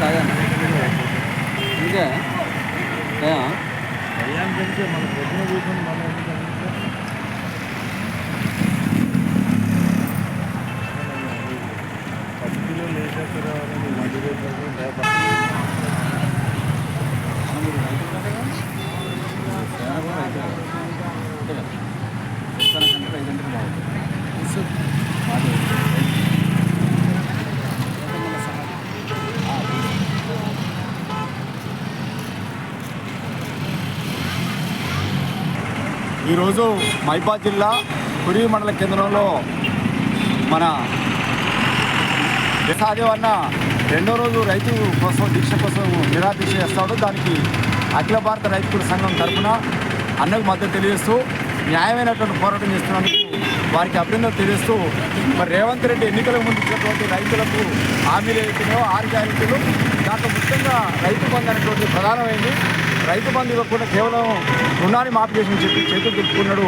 తాగాను ఇంకా? ఏ? భయానికంటే మన పొద్దున చూసుకొని మనం ఎందుకంటే పది కిలోలు వేసేస్తారు మధ్య మీరు రైతులు కదా? సేన కూడా రైతులే. అంతే కదా? విత్తనం కంటే రైతు అంటే బాగుంటుంది. అది ఈరోజు మైబాద్ జిల్లా పురి మండల కేంద్రంలో మన దేశాదేవన్న రెండో రోజు రైతు కోసం దీక్ష కోసం నిరాదీక్ష చేస్తాడు. దానికి అఖిల భారత రైతుల సంఘం తరఫున అన్నకు మద్దతు తెలియజేస్తూ న్యాయమైనటువంటి పోరాటం చేస్తున్నందుకు వారికి అభినందనలు తెలియజేస్తూ మరి రేవంత్ రెడ్డి ఎన్నికల ముందు ఇచ్చినటువంటి రైతులకు హామీలు ఏవైతున్నాయో ఆరు గ్యారెంటీలు. దాంట్లో ముఖ్యంగా రైతు బంధు అనేటువంటి ప్రధానమైంది రైతు బంధు ఇవ్వకుండా కేవలం రుణాన్ని మాఫీ చేసి చెప్పి చేతులు దుక్కున్నాడు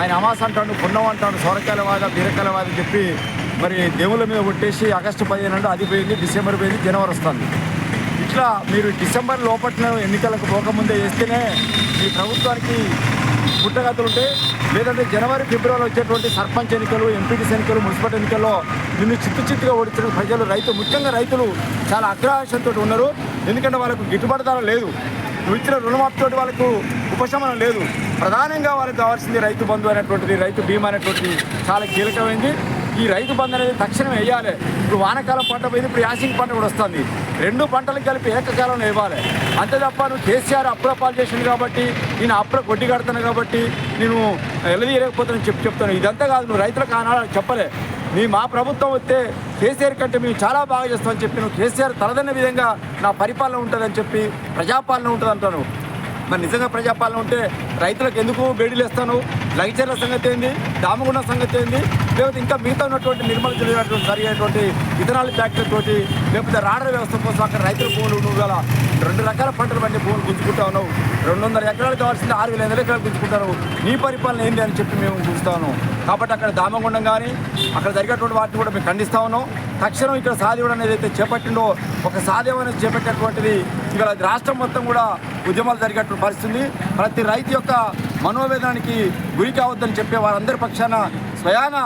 ఆయన అమాస అంటాడు పుణ్యం అంటాడు సొరకాయల వాద బీరకాయల వాద చెప్పి మరి దేవుళ్ళ మీద కొట్టేసి ఆగస్టు పదిహేను అంటే అది పోయింది డిసెంబర్ పోయింది జనవరి వస్తుంది. ఇట్లా మీరు డిసెంబర్ లోపట్ల ఎన్నికలకు పోకముందే వేస్తేనే మీ ప్రభుత్వానికి పుట్టగతులు ఉంటాయి. లేదంటే జనవరి ఫిబ్రవరిలో వచ్చేటువంటి సర్పంచ్ ఎన్నికలు ఎంపీటీసీ ఎన్నికలు మున్సిపల్ ఎన్నికల్లో నిన్ను చిత్తు చిత్తుగా ఓడించిన ప్రజలు రైతు ముఖ్యంగా రైతులు చాలా అగ్రహాసంతో ఉన్నారు. ఎందుకంటే వాళ్ళకు గిట్టుబాటు ధర లేదు. నువ్వు ఇచ్చిన రుణమాఫీతో వాళ్ళకు ఉపశమనం లేదు. ప్రధానంగా వాళ్ళకి కావాల్సింది రైతు బంధు అనేటువంటిది రైతు బీమా అనేటువంటిది చాలా కీలకమైంది. ఈ రైతు బంధు అనేది తక్షణం వేయాలి. ఇప్పుడు వానాకాలం పంట పోయింది ఇప్పుడు యాసింగ్ పంట కూడా వస్తుంది. రెండు పంటలు కలిపి ఏకకాలంలో ఇవ్వాలి. అంతే తప్ప నువ్వు కేసీఆర్ అప్పుల పాలు చేసింది కాబట్టి నేను అప్పుల కొట్టి కడతాను కాబట్టి నేను ఎలదీయలేకపోతానని చెప్పి చెప్తాను. ఇదంతా కాదు నువ్వు రైతులకు ఆనాడు చెప్పలే. మీ మా ప్రభుత్వం వస్తే కేసీఆర్ కంటే మేము చాలా బాగా చేస్తామని చెప్పి నువ్వు కేసీఆర్ తలదన్న విధంగా నా పరిపాలన ఉంటుందని చెప్పి ప్రజాపాలన ఉంటుంది అంటాను మరి నిజంగా ప్రజాపాలన ఉంటే రైతులకు ఎందుకు బేడీలు ఇస్తాను లగిచర్ల సంగతి ఏంది? దామగుండ సంగతి ఏంది? లేకపోతే ఇంకా మిగతా ఉన్నటువంటి నిర్మల జరిగినటువంటి జరిగేటువంటి ఇథనాల్ ఫ్యాక్టరీ తోటి లేకపోతే రాడర్ వ్యవస్థ కోసం అక్కడ రైతుల భూములు నువ్వు గల రెండు రకాల పంటలు పండి భూములు గుంజుకుంటా ఉన్నావు. రెండు వందల ఎకరాలు కావాల్సింది ఆరు వేల ఎనిమిది ఎకరాలు గుంజుకుంటారు నీ పరిపాలన ఏంది అని చెప్పి మేము చూస్తాను కాబట్టి అక్కడ దామగుండం కానీ అక్కడ జరిగేటువంటి వాటిని కూడా మేము ఖండిస్తా ఉన్నాం. తక్షణం ఇక్కడ సాధ్యవడం అనేది అయితే ఒక సాధ్యం అనేది చేపట్టేటువంటిది ఇక్కడ రాష్ట్రం మొత్తం కూడా ఉద్యమాలు జరిగేటువంటి పరిస్థితుంది. ప్రతి రైతు యొక్క మనోవేదనానికి గురి కావద్దని చెప్పే వారందరి పక్షాన స్వయాన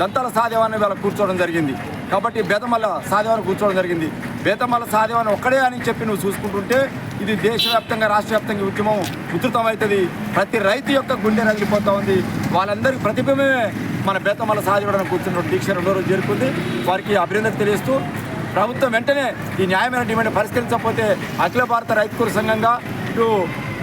దంతాల సాధ్యవాన్ని వీళ్ళ కూర్చోవడం జరిగింది. కాబట్టి బేతమల్ల సాధ్యవాన్ని కూర్చోవడం జరిగింది. బేతమల్ల సాధ్యవాన్ని ఒక్కడే అని చెప్పి నువ్వు చూసుకుంటుంటే ఇది దేశవ్యాప్తంగా రాష్ట్ర వ్యాప్తంగా ఉద్యమం ఉధృతమవుతుంది. ప్రతి రైతు యొక్క గుండె రగిలిపోతూ ఉంది. వాళ్ళందరికీ ప్రతిబింబమే మన బేతమల్ల సాధ్యవడానికి కూర్చున్న దీక్ష రెండో రోజు చేరుకుంది వారికి అభినందన తెలియజేస్తూ ప్రభుత్వం వెంటనే ఈ న్యాయమైన డిమాండ్ పరిష్కరించకపోతే అఖిల భారత రైతుకూర సంఘంగా ఇటు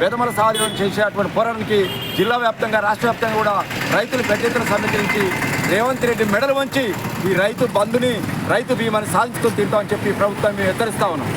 వేదమల సాధన చేసేటువంటి పోరాటానికి జిల్లా వ్యాప్తంగా రాష్ట్ర వ్యాప్తంగా కూడా రైతులు పెద్ద ఎత్తున సమీకరించి రేవంత్ రెడ్డి మెడలు వంచి ఈ రైతు బంధుని రైతు బీమాని సాధించుకొని తింటామని చెప్పి ప్రభుత్వం మేము హెచ్చరిస్తా ఉన్నాం.